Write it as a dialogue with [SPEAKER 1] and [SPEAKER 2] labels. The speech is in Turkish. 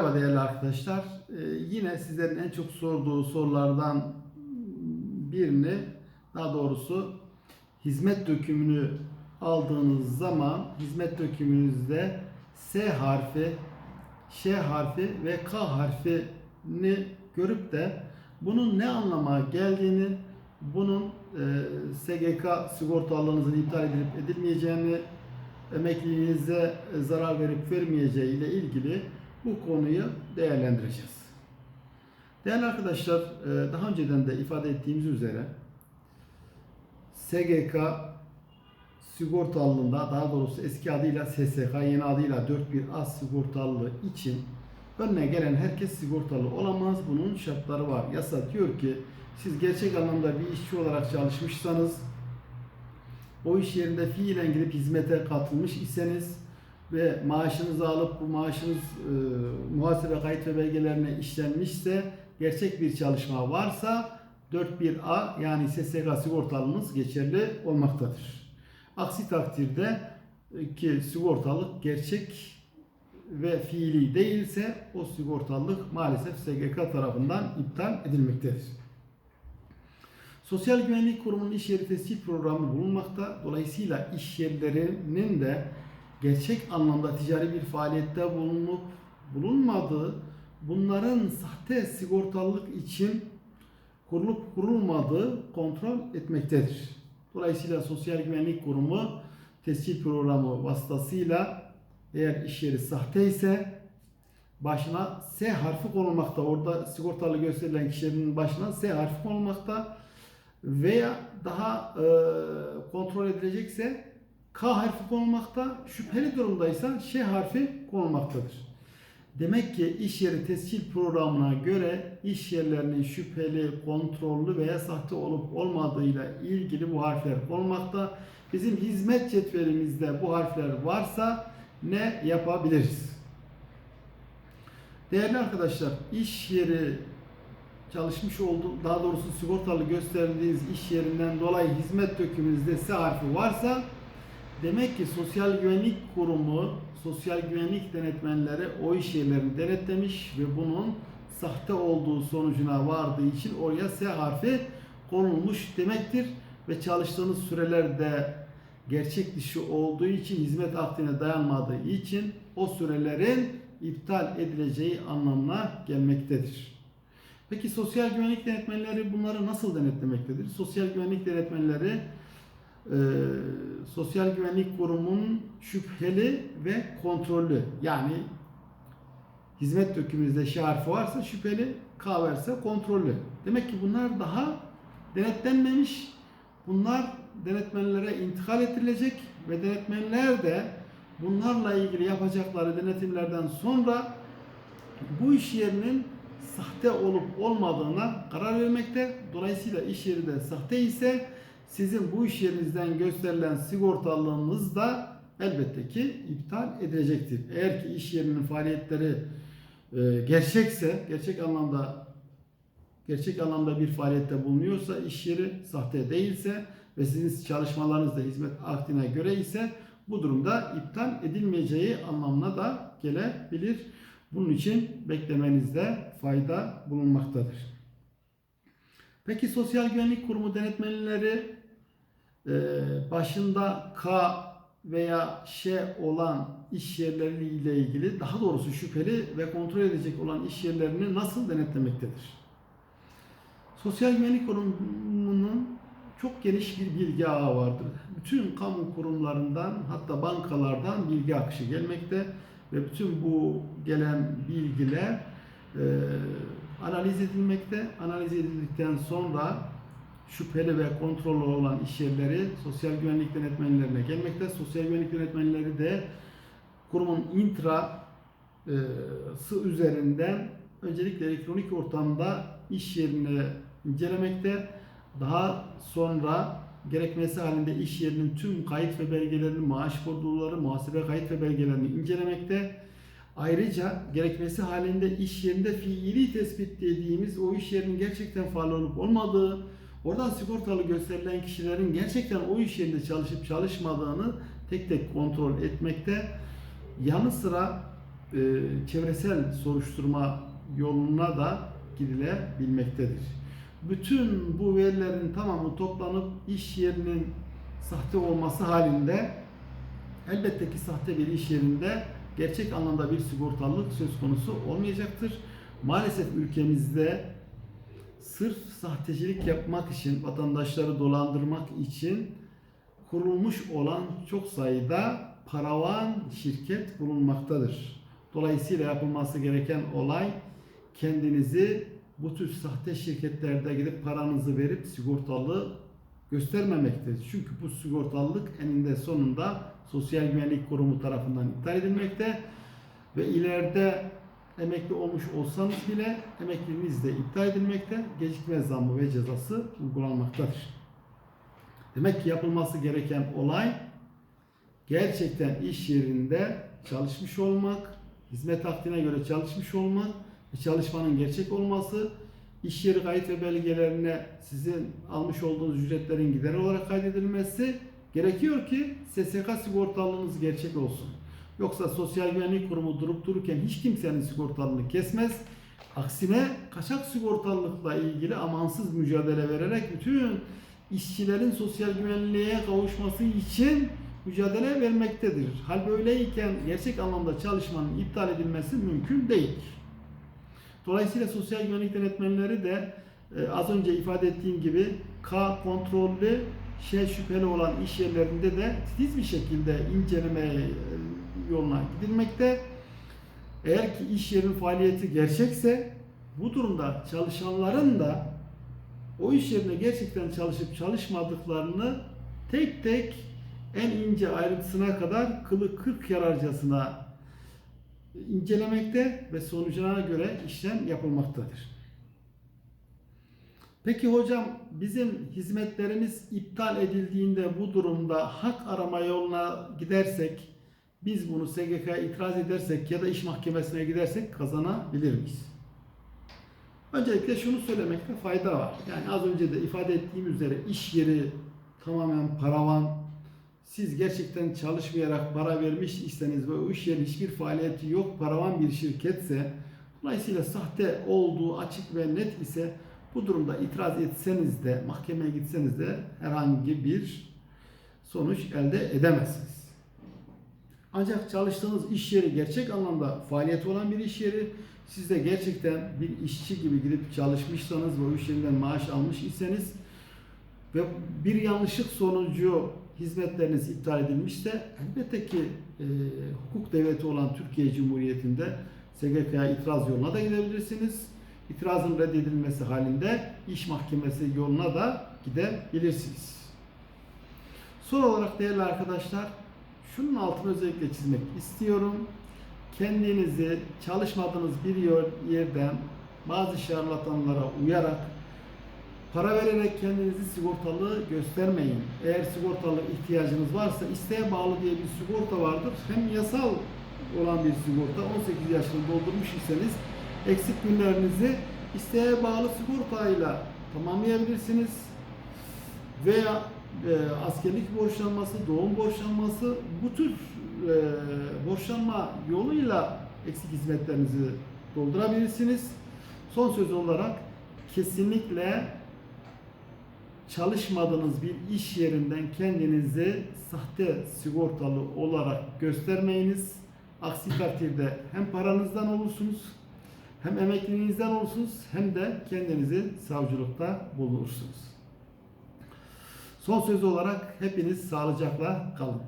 [SPEAKER 1] Merhaba değerli arkadaşlar. Ee, yine sizlerin en çok sorduğu sorulardan birini, daha doğrusu hizmet dökümünü aldığınız zaman hizmet dökümünüzde S harfi, Ş harfi ve K harfini görüp de bunun ne anlama geldiğini, bunun e, SGK sigortalığınızın iptal edilip edilmeyeceğini, emekliliğinize zarar verip vermeyeceği ile ilgili bu konuyu değerlendireceğiz. Değerli arkadaşlar, e, daha önceden de ifade ettiğimiz üzere SGK sigortalılığında daha doğrusu eski adıyla SSK yeni adıyla 41A sigortalı için önüne gelen herkes sigortalı olamaz. Bunun şartları var. Yasa diyor ki siz gerçek anlamda bir işçi olarak çalışmışsanız o iş yerinde fiilen gidip hizmete katılmış iseniz ve maaşınızı alıp bu maaşınız e, muhasebe kayıt ve belgelerine işlenmişse gerçek bir çalışma varsa 41A yani SSK sigortalınız geçerli olmaktadır. Aksi takdirde e, ki sigortalık gerçek ve fiili değilse o sigortalılık maalesef SGK tarafından iptal edilmektedir. Sosyal Güvenlik Kurumu'nun iş yeri tescil programı bulunmakta. Dolayısıyla iş yerlerinin de gerçek anlamda ticari bir faaliyette bulunup bulunmadığı, bunların sahte sigortalılık için kurulup kurulmadığı kontrol etmektedir. Dolayısıyla Sosyal Güvenlik Kurumu tescil programı vasıtasıyla eğer iş yeri sahte ise başına S harfi konulmakta. Orada sigortalı gösterilen kişinin başına S harfi konulmakta veya daha e, kontrol edilecekse K harfi konulmakta, şüpheli durumdaysa Ş harfi konulmaktadır. Demek ki iş yeri tescil programına göre iş yerlerinin şüpheli, kontrollü veya sahte olup olmadığıyla ilgili bu harfler konulmakta. Bizim hizmet cetvelimizde bu harfler varsa ne yapabiliriz? Değerli arkadaşlar, iş yeri çalışmış olduğu, daha doğrusu sigortalı gösterdiğiniz iş yerinden dolayı hizmet dökümünüzde S harfi varsa demek ki Sosyal Güvenlik Kurumu, sosyal güvenlik denetmenleri o iş yerlerini denetlemiş ve bunun sahte olduğu sonucuna vardığı için oraya S harfi konulmuş demektir ve çalıştığınız sürelerde gerçek dışı olduğu için hizmet akdine dayanmadığı için o sürelerin iptal edileceği anlamına gelmektedir. Peki sosyal güvenlik denetmenleri bunları nasıl denetlemektedir? Sosyal güvenlik denetmenleri e, Sosyal Güvenlik Kurumu'nun şüpheli ve kontrollü yani hizmet dökümümüzde Ş harfi varsa şüpheli, K varsa kontrollü. Demek ki bunlar daha denetlenmemiş. Bunlar denetmenlere intikal ettirilecek ve denetmenler de bunlarla ilgili yapacakları denetimlerden sonra bu iş yerinin sahte olup olmadığına karar vermekte. Dolayısıyla iş yeri de sahte ise sizin bu iş yerinizden gösterilen sigortalılığınız da elbette ki iptal edilecektir. Eğer ki iş yerinin faaliyetleri e, gerçekse, gerçek anlamda gerçek anlamda bir faaliyette bulunuyorsa, iş yeri sahte değilse ve sizin çalışmalarınız da hizmet akdine göre ise bu durumda iptal edilmeyeceği anlamına da gelebilir. Bunun için beklemenizde fayda bulunmaktadır. Peki Sosyal Güvenlik Kurumu denetmenleri başında K veya Ş olan iş yerleriyle ilgili daha doğrusu şüpheli ve kontrol edecek olan iş yerlerini nasıl denetlemektedir? Sosyal Güvenlik Kurumu'nun çok geniş bir bilgi ağı vardır. Bütün kamu kurumlarından hatta bankalardan bilgi akışı gelmekte ve bütün bu gelen bilgiler e, analiz edilmekte. Analiz edildikten sonra şüpheli ve kontrollü olan iş yerleri sosyal güvenlik denetmenlerine gelmekte. Sosyal güvenlik denetmenleri de kurumun intra e, üzerinden öncelikle elektronik ortamda iş yerini incelemekte. Daha sonra gerekmesi halinde iş yerinin tüm kayıt ve belgelerini, maaş bordroları, muhasebe kayıt ve belgelerini incelemekte. Ayrıca gerekmesi halinde iş yerinde fiili tespit dediğimiz o iş yerinin gerçekten faal olup olmadığı, oradan sigortalı gösterilen kişilerin gerçekten o iş yerinde çalışıp çalışmadığını tek tek kontrol etmekte. Yanı sıra e, çevresel soruşturma yoluna da gidilebilmektedir. Bütün bu verilerin tamamı toplanıp iş yerinin sahte olması halinde elbette ki sahte bir iş yerinde gerçek anlamda bir sigortalılık söz konusu olmayacaktır. Maalesef ülkemizde sırf sahtecilik yapmak için, vatandaşları dolandırmak için kurulmuş olan çok sayıda paravan şirket bulunmaktadır. Dolayısıyla yapılması gereken olay kendinizi bu tür sahte şirketlerde gidip paranızı verip sigortalı göstermemektedir. Çünkü bu sigortalılık eninde sonunda Sosyal Güvenlik Kurumu tarafından iptal edilmekte ve ileride emekli olmuş olsanız bile emekliliğiniz de iptal edilmekte, gecikme zammı ve cezası uygulanmaktadır. Demek ki yapılması gereken olay gerçekten iş yerinde çalışmış olmak, hizmet akdine göre çalışmış olmak ve çalışmanın gerçek olması, iş yeri kayıt ve belgelerine sizin almış olduğunuz ücretlerin gider olarak kaydedilmesi gerekiyor ki SSK sigortalılığınız gerçek olsun. Yoksa Sosyal Güvenlik Kurumu durup dururken hiç kimsenin sigortalılığını kesmez. Aksine kaçak sigortalılıkla ilgili amansız mücadele vererek bütün işçilerin sosyal güvenliğe kavuşması için mücadele vermektedir. Hal böyleyken gerçek anlamda çalışmanın iptal edilmesi mümkün değil. Dolayısıyla sosyal güvenlik denetmenleri de e, az önce ifade ettiğim gibi K kontrollü şey şüpheli olan iş yerlerinde de titiz bir şekilde inceleme e, yoluna gidilmekte. Eğer ki iş yerinin faaliyeti gerçekse bu durumda çalışanların da o iş yerine gerçekten çalışıp çalışmadıklarını tek tek en ince ayrıntısına kadar kılı kırk yararcasına incelemekte ve sonucuna göre işlem yapılmaktadır. Peki hocam bizim hizmetlerimiz iptal edildiğinde bu durumda hak arama yoluna gidersek biz bunu SGK'ya itiraz edersek ya da iş mahkemesine gidersek kazanabilir miyiz? Öncelikle şunu söylemekte fayda var. Yani az önce de ifade ettiğim üzere iş yeri tamamen paravan. Siz gerçekten çalışmayarak para vermiş iseniz ve o iş yerinin hiçbir faaliyeti yok, paravan bir şirketse, dolayısıyla sahte olduğu açık ve net ise bu durumda itiraz etseniz de, mahkemeye gitseniz de herhangi bir sonuç elde edemezsiniz. Ancak çalıştığınız iş yeri gerçek anlamda faaliyeti olan bir iş yeri, siz de gerçekten bir işçi gibi gidip çalışmışsanız ve o iş yerinden maaş almış iseniz ve bir yanlışlık sonucu hizmetleriniz iptal edilmişse elbette ki e, hukuk devleti olan Türkiye Cumhuriyeti'nde SGK'ya itiraz yoluna da gidebilirsiniz. İtirazın reddedilmesi halinde iş mahkemesi yoluna da gidebilirsiniz. Son olarak değerli arkadaşlar şunun altını özellikle çizmek istiyorum. Kendinizi çalışmadığınız bir yerden bazı şarlatanlara uyarak para vererek kendinizi sigortalı göstermeyin. Eğer sigortalı ihtiyacınız varsa isteğe bağlı diye bir sigorta vardır. Hem yasal olan bir sigorta 18 yaşını doldurmuş iseniz eksik günlerinizi isteğe bağlı sigortayla tamamlayabilirsiniz. Veya e, askerlik borçlanması, doğum borçlanması bu tür e, borçlanma yoluyla eksik hizmetlerinizi doldurabilirsiniz. Son söz olarak kesinlikle çalışmadığınız bir iş yerinden kendinizi sahte sigortalı olarak göstermeyiniz. Aksi takdirde hem paranızdan olursunuz, hem emekliliğinizden olursunuz, hem de kendinizi savcılıkta bulursunuz. Son söz olarak hepiniz sağlıcakla kalın.